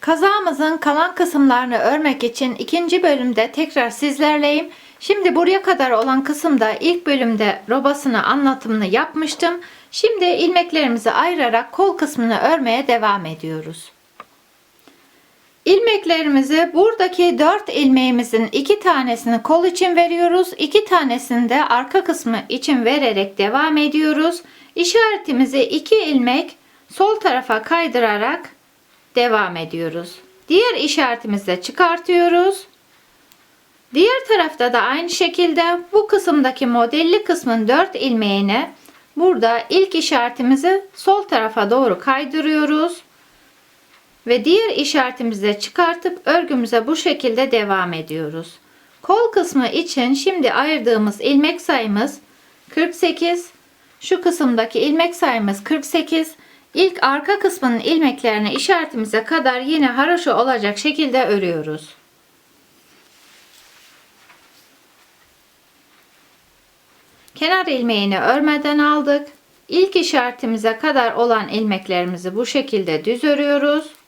Kazağımızın kalan kısımlarını örmek için ikinci bölümde tekrar sizlerleyim. Şimdi buraya kadar olan kısımda ilk bölümde robasını anlatımını yapmıştım. Şimdi ilmeklerimizi ayırarak kol kısmını örmeye devam ediyoruz. İlmeklerimizi buradaki 4 ilmeğimizin 2 tanesini kol için veriyoruz. 2 tanesini de arka kısmı için vererek devam ediyoruz. İşaretimizi 2 ilmek sol tarafa kaydırarak devam ediyoruz. Diğer işaretimizi de çıkartıyoruz. Diğer tarafta da aynı şekilde bu kısımdaki modelli kısmın 4 ilmeğine burada ilk işaretimizi sol tarafa doğru kaydırıyoruz. Ve diğer işaretimizi de çıkartıp örgümüze bu şekilde devam ediyoruz. Kol kısmı için şimdi ayırdığımız ilmek sayımız 48. Şu kısımdaki ilmek sayımız 48. İlk arka kısmının ilmeklerini işaretimize kadar yine haroşa olacak şekilde örüyoruz. Kenar ilmeğini örmeden aldık. İlk işaretimize kadar olan ilmeklerimizi bu şekilde düz örüyoruz.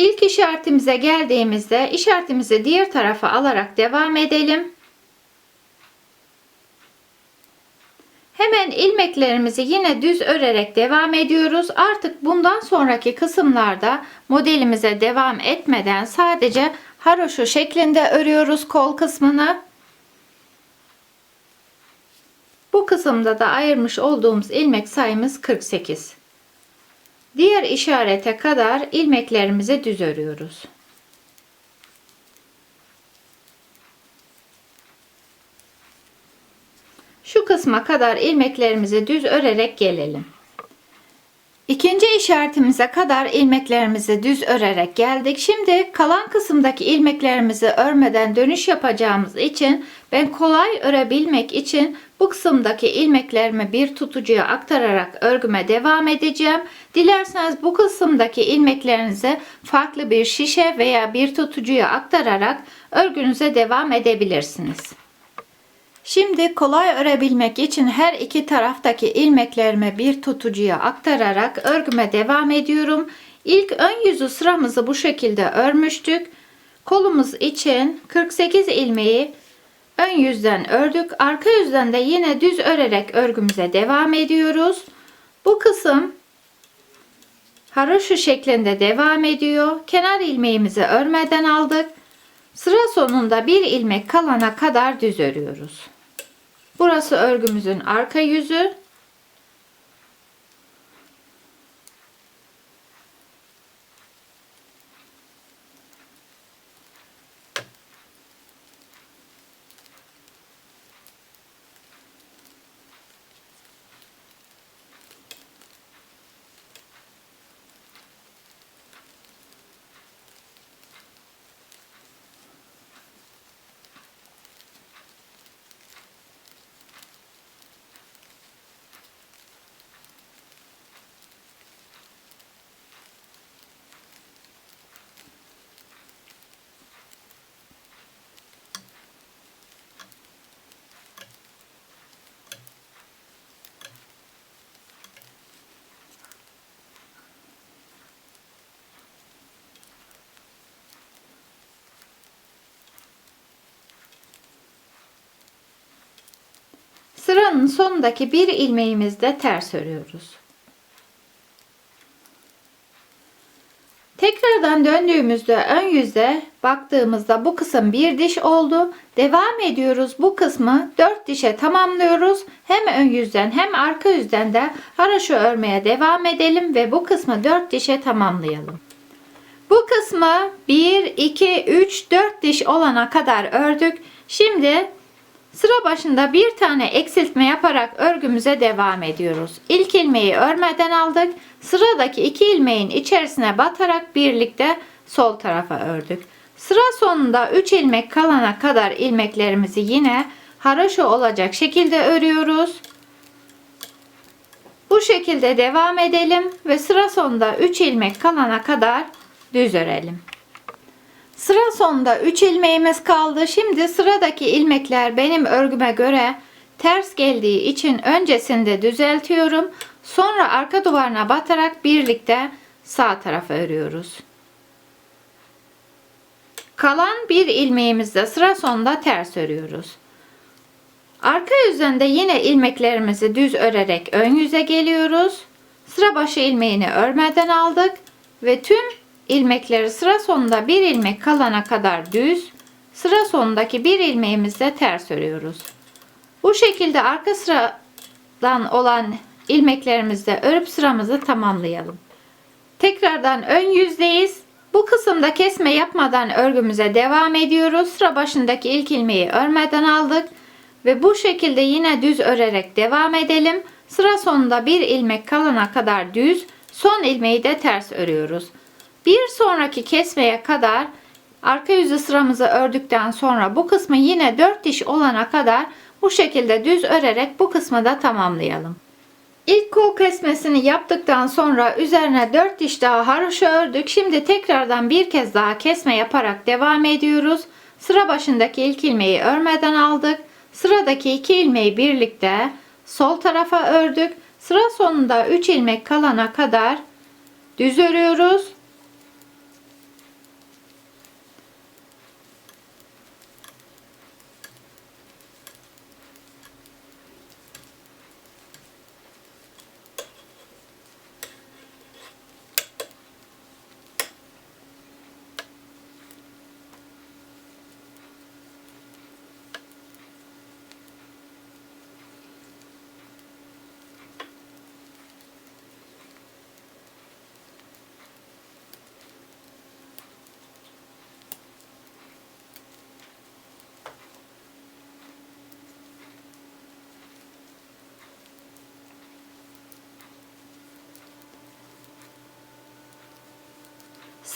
İlk işaretimize geldiğimizde işaretimizi diğer tarafa alarak devam edelim. Hemen ilmeklerimizi yine düz örerek devam ediyoruz. Artık bundan sonraki kısımlarda modelimize devam etmeden sadece haroşo şeklinde örüyoruz kol kısmını. Bu kısımda da ayırmış olduğumuz ilmek sayımız 48. Diğer işarete kadar ilmeklerimizi düz örüyoruz. Şu kısma kadar ilmeklerimizi düz örerek gelelim. İkinci işaretimize kadar ilmeklerimizi düz örerek geldik. Şimdi kalan kısımdaki ilmeklerimizi örmeden dönüş yapacağımız için ben kolay örebilmek için bu kısımdaki ilmeklerimi bir tutucuya aktararak örgüme devam edeceğim. Dilerseniz bu kısımdaki ilmeklerinizi farklı bir şişe veya bir tutucuya aktararak örgünüze devam edebilirsiniz. Şimdi kolay örebilmek için her iki taraftaki ilmeklerimi bir tutucuya aktararak örgüme devam ediyorum. İlk ön yüzü sıramızı bu şekilde örmüştük. Kolumuz için 48 ilmeği ön yüzden ördük. Arka yüzden de yine düz örerek örgümüze devam ediyoruz. Bu kısım haroşa şeklinde devam ediyor. Kenar ilmeğimizi örmeden aldık. Sıra sonunda bir ilmek kalana kadar düz örüyoruz. Burası örgümüzün arka yüzü. Sıranın sonundaki bir ilmeğimizde ters örüyoruz. Tekrardan döndüğümüzde ön yüze baktığımızda bu kısım bir diş oldu. Devam ediyoruz. Bu kısmı dört dişe tamamlıyoruz. Hem ön yüzden hem arka yüzden de haraşo örmeye devam edelim ve bu kısmı dört dişe tamamlayalım. Bu kısmı 1, 2, 3, 4 diş olana kadar ördük. Şimdi Sıra başında bir tane eksiltme yaparak örgümüze devam ediyoruz. İlk ilmeği örmeden aldık. Sıradaki iki ilmeğin içerisine batarak birlikte sol tarafa ördük. Sıra sonunda 3 ilmek kalana kadar ilmeklerimizi yine haroşa olacak şekilde örüyoruz. Bu şekilde devam edelim ve sıra sonunda 3 ilmek kalana kadar düz örelim. Sıra sonunda 3 ilmeğimiz kaldı. Şimdi sıradaki ilmekler benim örgüme göre ters geldiği için öncesinde düzeltiyorum. Sonra arka duvarına batarak birlikte sağ tarafa örüyoruz. Kalan bir ilmeğimizde sıra sonunda ters örüyoruz. Arka yüzünde yine ilmeklerimizi düz örerek ön yüze geliyoruz. Sıra başı ilmeğini örmeden aldık ve tüm ilmekleri sıra sonunda bir ilmek kalana kadar düz, sıra sonundaki bir ilmeğimizde ters örüyoruz. Bu şekilde arka sıradan olan ilmeklerimizde örüp sıramızı tamamlayalım. Tekrardan ön yüzdeyiz. Bu kısımda kesme yapmadan örgümüze devam ediyoruz. Sıra başındaki ilk ilmeği örmeden aldık ve bu şekilde yine düz örerek devam edelim. Sıra sonunda bir ilmek kalana kadar düz, son ilmeği de ters örüyoruz. Bir sonraki kesmeye kadar arka yüzü sıramızı ördükten sonra bu kısmı yine 4 diş olana kadar bu şekilde düz örerek bu kısmı da tamamlayalım. İlk kol kesmesini yaptıktan sonra üzerine 4 diş daha haroşa ördük. Şimdi tekrardan bir kez daha kesme yaparak devam ediyoruz. Sıra başındaki ilk ilmeği örmeden aldık. Sıradaki iki ilmeği birlikte sol tarafa ördük. Sıra sonunda 3 ilmek kalana kadar düz örüyoruz.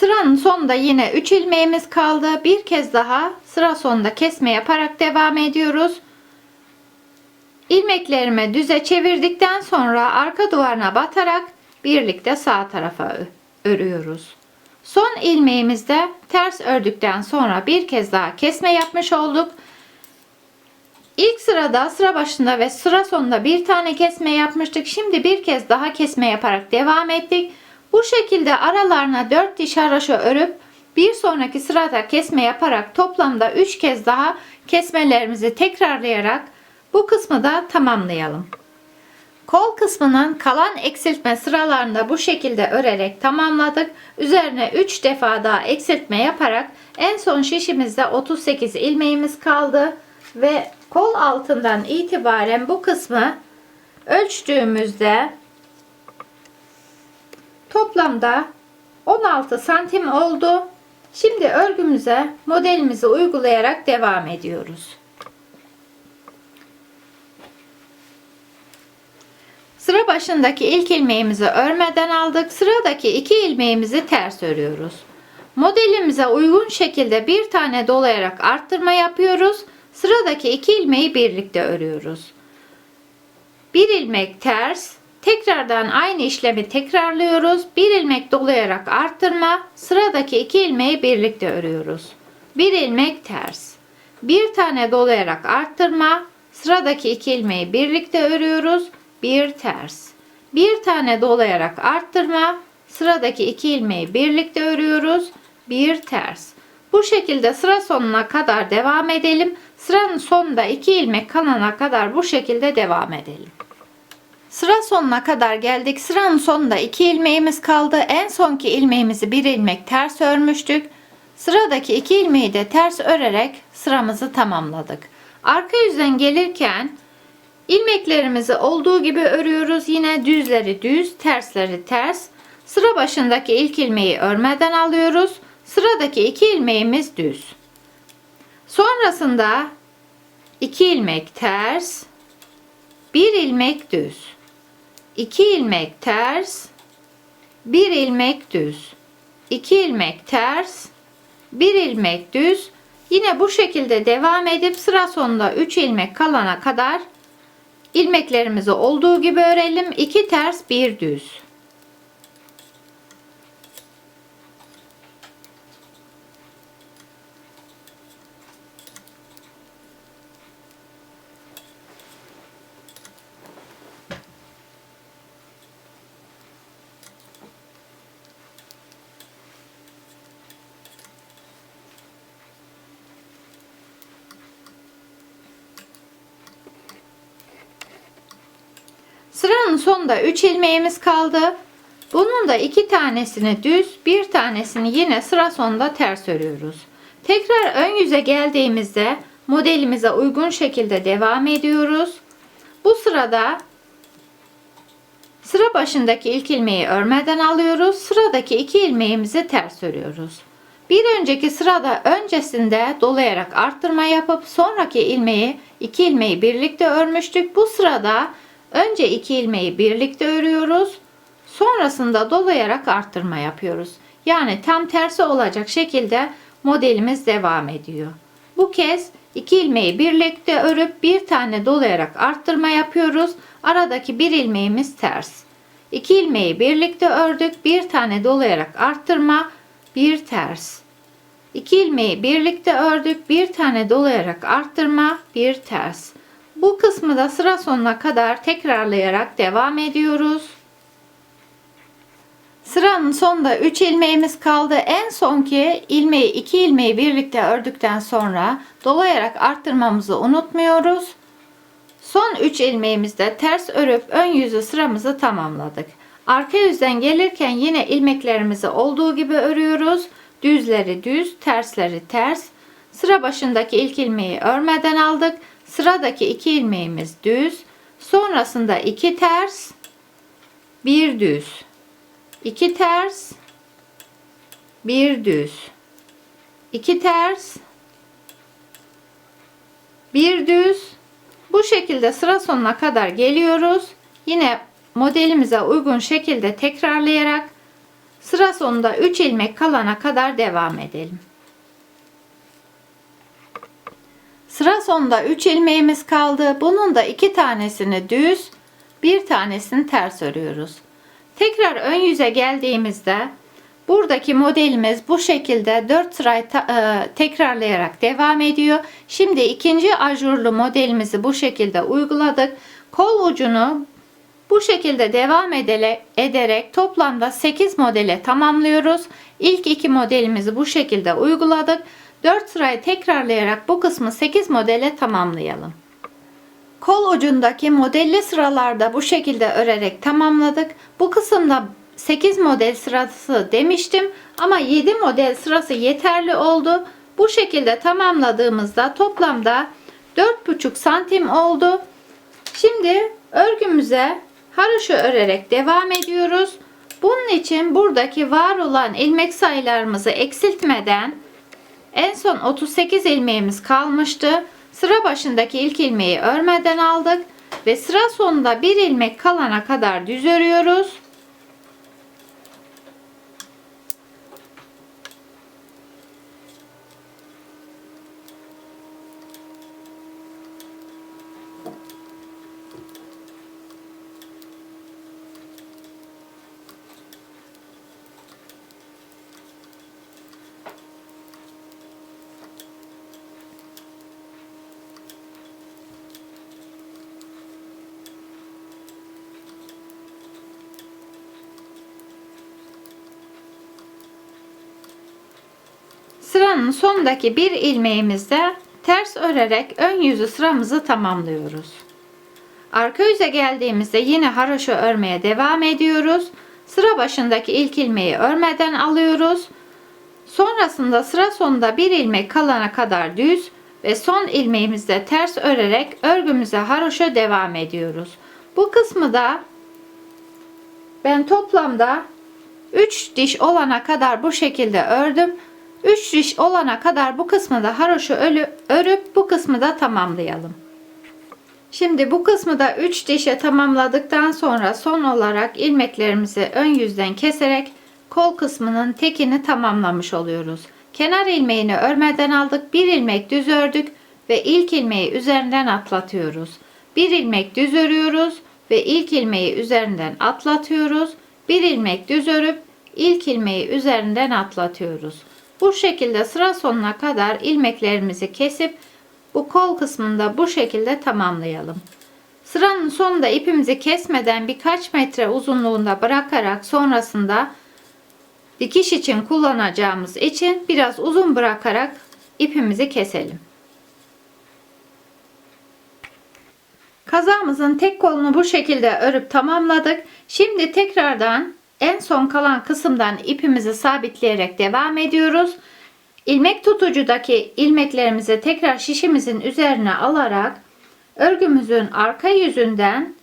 Sıranın sonunda yine 3 ilmeğimiz kaldı. Bir kez daha sıra sonunda kesme yaparak devam ediyoruz. İlmeklerimi düze çevirdikten sonra arka duvarına batarak birlikte sağ tarafa örüyoruz. Son ilmeğimizde ters ördükten sonra bir kez daha kesme yapmış olduk. İlk sırada sıra başında ve sıra sonunda bir tane kesme yapmıştık. Şimdi bir kez daha kesme yaparak devam ettik. Bu şekilde aralarına 4 diş haroşa örüp bir sonraki sırada kesme yaparak toplamda 3 kez daha kesmelerimizi tekrarlayarak bu kısmı da tamamlayalım. Kol kısmının kalan eksiltme sıralarında bu şekilde örerek tamamladık. Üzerine 3 defa daha eksiltme yaparak en son şişimizde 38 ilmeğimiz kaldı ve kol altından itibaren bu kısmı ölçtüğümüzde Toplamda 16 santim oldu. Şimdi örgümüze modelimizi uygulayarak devam ediyoruz. Sıra başındaki ilk ilmeğimizi örmeden aldık. Sıradaki iki ilmeğimizi ters örüyoruz. Modelimize uygun şekilde bir tane dolayarak arttırma yapıyoruz. Sıradaki iki ilmeği birlikte örüyoruz. Bir ilmek ters, Tekrardan aynı işlemi tekrarlıyoruz. Bir ilmek dolayarak arttırma. Sıradaki iki ilmeği birlikte örüyoruz. Bir ilmek ters. Bir tane dolayarak arttırma. Sıradaki iki ilmeği birlikte örüyoruz. Bir ters. Bir tane dolayarak arttırma. Sıradaki iki ilmeği birlikte örüyoruz. Bir ters. Bu şekilde sıra sonuna kadar devam edelim. Sıranın sonunda iki ilmek kalana kadar bu şekilde devam edelim. Sıra sonuna kadar geldik. Sıranın sonunda iki ilmeğimiz kaldı. En sonki ilmeğimizi bir ilmek ters örmüştük. Sıradaki iki ilmeği de ters örerek sıramızı tamamladık. Arka yüzden gelirken ilmeklerimizi olduğu gibi örüyoruz. Yine düzleri düz, tersleri ters. Sıra başındaki ilk ilmeği örmeden alıyoruz. Sıradaki iki ilmeğimiz düz. Sonrasında iki ilmek ters, bir ilmek düz. 2 ilmek ters, 1 ilmek düz. 2 ilmek ters, 1 ilmek düz. Yine bu şekilde devam edip sıra sonunda 3 ilmek kalana kadar ilmeklerimizi olduğu gibi örelim. 2 ters, 1 düz. Sıranın sonunda 3 ilmeğimiz kaldı. Bunun da iki tanesini düz, bir tanesini yine sıra sonunda ters örüyoruz. Tekrar ön yüze geldiğimizde modelimize uygun şekilde devam ediyoruz. Bu sırada sıra başındaki ilk ilmeği örmeden alıyoruz. Sıradaki iki ilmeğimizi ters örüyoruz. Bir önceki sırada öncesinde dolayarak arttırma yapıp sonraki ilmeği iki ilmeği birlikte örmüştük. Bu sırada önce iki ilmeği birlikte örüyoruz. Sonrasında dolayarak arttırma yapıyoruz. Yani tam tersi olacak şekilde modelimiz devam ediyor. Bu kez iki ilmeği birlikte örüp bir tane dolayarak arttırma yapıyoruz. Aradaki bir ilmeğimiz ters. İki ilmeği birlikte ördük. Bir tane dolayarak arttırma, bir ters. İki ilmeği birlikte ördük. Bir tane dolayarak arttırma, bir ters. Bu kısmı da sıra sonuna kadar tekrarlayarak devam ediyoruz. Sıranın sonunda 3 ilmeğimiz kaldı. En sonki ilmeği 2 ilmeği birlikte ördükten sonra dolayarak arttırmamızı unutmuyoruz. Son 3 ilmeğimizde ters örüp ön yüzü sıramızı tamamladık. Arka yüzden gelirken yine ilmeklerimizi olduğu gibi örüyoruz. Düzleri düz, tersleri ters. Sıra başındaki ilk ilmeği örmeden aldık. Sıradaki iki ilmeğimiz düz. Sonrasında iki ters, bir düz. 2 ters, bir düz. 2 ters, bir düz. Bu şekilde sıra sonuna kadar geliyoruz. Yine modelimize uygun şekilde tekrarlayarak sıra sonunda 3 ilmek kalana kadar devam edelim. Sıra sonunda 3 ilmeğimiz kaldı. Bunun da 2 tanesini düz, bir tanesini ters örüyoruz. Tekrar ön yüze geldiğimizde buradaki modelimiz bu şekilde 4 sırayı e, tekrarlayarak devam ediyor. Şimdi ikinci ajurlu modelimizi bu şekilde uyguladık. Kol ucunu bu şekilde devam ederek toplamda 8 modele tamamlıyoruz. İlk iki modelimizi bu şekilde uyguladık. 4 sırayı tekrarlayarak bu kısmı 8 modele tamamlayalım. Kol ucundaki modelli sıralarda bu şekilde örerek tamamladık. Bu kısımda 8 model sırası demiştim ama 7 model sırası yeterli oldu. Bu şekilde tamamladığımızda toplamda 4,5 santim oldu. Şimdi örgümüze haroşa örerek devam ediyoruz. Bunun için buradaki var olan ilmek sayılarımızı eksiltmeden en son 38 ilmeğimiz kalmıştı. Sıra başındaki ilk ilmeği örmeden aldık ve sıra sonunda bir ilmek kalana kadar düz örüyoruz. Sıranın sondaki bir ilmeğimizde ters örerek ön yüzü sıramızı tamamlıyoruz. Arka yüze geldiğimizde yine haroşa örmeye devam ediyoruz. Sıra başındaki ilk ilmeği örmeden alıyoruz. Sonrasında sıra sonunda bir ilmek kalana kadar düz ve son ilmeğimizde ters örerek örgümüze haroşa devam ediyoruz. Bu kısmı da ben toplamda 3 diş olana kadar bu şekilde ördüm. 3 diş olana kadar bu kısmı da haroşa örüp bu kısmı da tamamlayalım. Şimdi bu kısmı da 3 dişe tamamladıktan sonra son olarak ilmeklerimizi ön yüzden keserek kol kısmının tekini tamamlamış oluyoruz. Kenar ilmeğini örmeden aldık. Bir ilmek düz ördük ve ilk ilmeği üzerinden atlatıyoruz. Bir ilmek düz örüyoruz ve ilk ilmeği üzerinden atlatıyoruz. Bir ilmek düz örüp ilk ilmeği üzerinden atlatıyoruz. Bu şekilde sıra sonuna kadar ilmeklerimizi kesip bu kol kısmında bu şekilde tamamlayalım. Sıranın sonunda ipimizi kesmeden birkaç metre uzunluğunda bırakarak sonrasında dikiş için kullanacağımız için biraz uzun bırakarak ipimizi keselim. Kazağımızın tek kolunu bu şekilde örüp tamamladık. Şimdi tekrardan en son kalan kısımdan ipimizi sabitleyerek devam ediyoruz. İlmek tutucudaki ilmeklerimizi tekrar şişimizin üzerine alarak örgümüzün arka yüzünden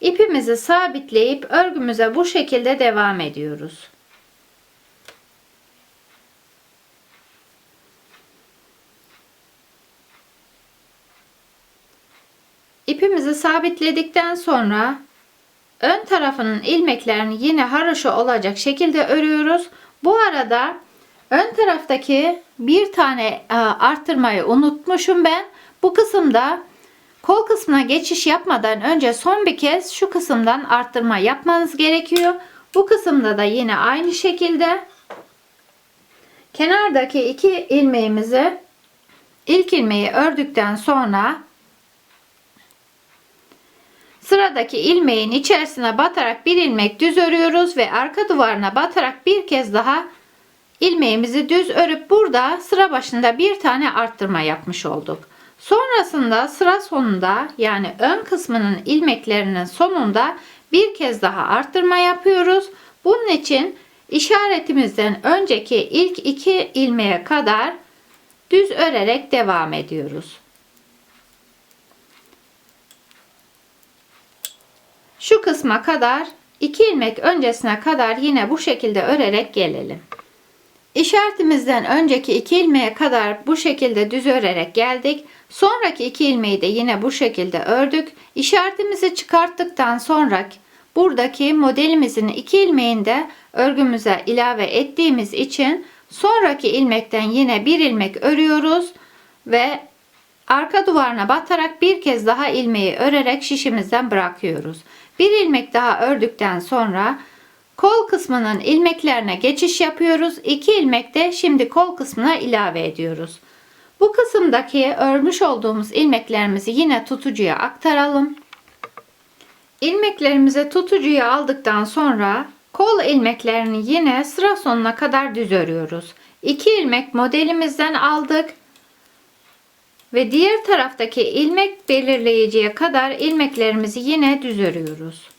ipimizi sabitleyip örgümüze bu şekilde devam ediyoruz. İpimizi sabitledikten sonra ön tarafının ilmeklerini yine haroşa olacak şekilde örüyoruz. Bu arada ön taraftaki bir tane e, arttırmayı unutmuşum ben. Bu kısımda kol kısmına geçiş yapmadan önce son bir kez şu kısımdan arttırma yapmanız gerekiyor. Bu kısımda da yine aynı şekilde kenardaki iki ilmeğimizi ilk ilmeği ördükten sonra Sıradaki ilmeğin içerisine batarak bir ilmek düz örüyoruz ve arka duvarına batarak bir kez daha ilmeğimizi düz örüp burada sıra başında bir tane arttırma yapmış olduk. Sonrasında sıra sonunda yani ön kısmının ilmeklerinin sonunda bir kez daha arttırma yapıyoruz. Bunun için işaretimizden önceki ilk iki ilmeğe kadar düz örerek devam ediyoruz. Şu kısma kadar 2 ilmek öncesine kadar yine bu şekilde örerek gelelim. İşaretimizden önceki 2 ilmeğe kadar bu şekilde düz örerek geldik. Sonraki 2 ilmeği de yine bu şekilde ördük. İşaretimizi çıkarttıktan sonra buradaki modelimizin 2 ilmeğini de örgümüze ilave ettiğimiz için sonraki ilmekten yine bir ilmek örüyoruz ve arka duvarına batarak bir kez daha ilmeği örerek şişimizden bırakıyoruz. Bir ilmek daha ördükten sonra kol kısmının ilmeklerine geçiş yapıyoruz. İki ilmek de şimdi kol kısmına ilave ediyoruz. Bu kısımdaki örmüş olduğumuz ilmeklerimizi yine tutucuya aktaralım. İlmeklerimizi tutucuya aldıktan sonra kol ilmeklerini yine sıra sonuna kadar düz örüyoruz. 2 ilmek modelimizden aldık ve diğer taraftaki ilmek belirleyiciye kadar ilmeklerimizi yine düz örüyoruz.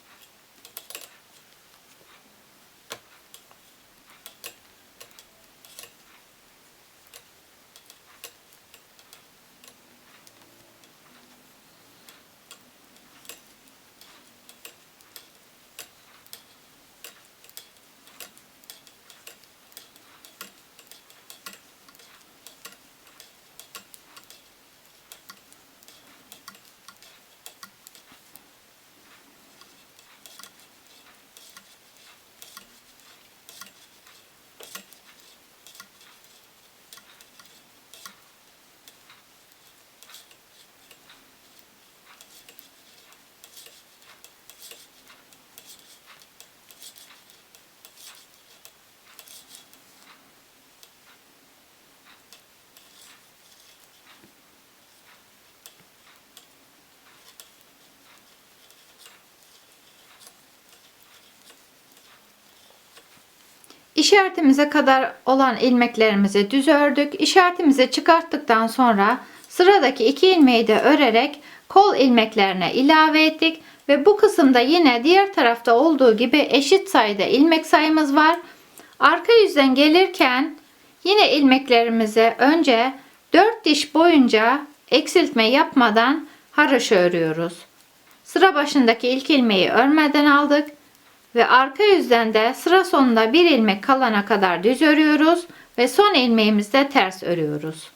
İşaretimize kadar olan ilmeklerimizi düz ördük. İşaretimizi çıkarttıktan sonra sıradaki iki ilmeği de örerek kol ilmeklerine ilave ettik. Ve bu kısımda yine diğer tarafta olduğu gibi eşit sayıda ilmek sayımız var. Arka yüzden gelirken yine ilmeklerimizi önce 4 diş boyunca eksiltme yapmadan haroşa örüyoruz. Sıra başındaki ilk ilmeği örmeden aldık ve arka yüzden de sıra sonunda bir ilmek kalana kadar düz örüyoruz ve son ilmeğimizde ters örüyoruz.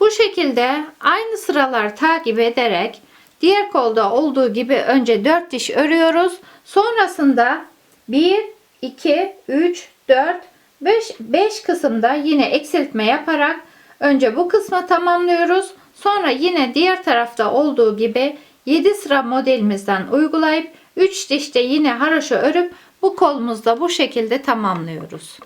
Bu şekilde aynı sıralar takip ederek diğer kolda olduğu gibi önce 4 diş örüyoruz. Sonrasında 1 2, 3, 4, 5, 5 kısımda yine eksiltme yaparak önce bu kısmı tamamlıyoruz. Sonra yine diğer tarafta olduğu gibi 7 sıra modelimizden uygulayıp 3 dişte yine haroşa örüp bu kolumuzda bu şekilde tamamlıyoruz.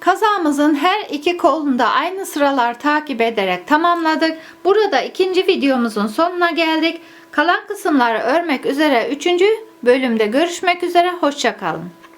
Kazağımızın her iki kolunda aynı sıralar takip ederek tamamladık. Burada ikinci videomuzun sonuna geldik. Kalan kısımları örmek üzere üçüncü bölümde görüşmek üzere. Hoşçakalın.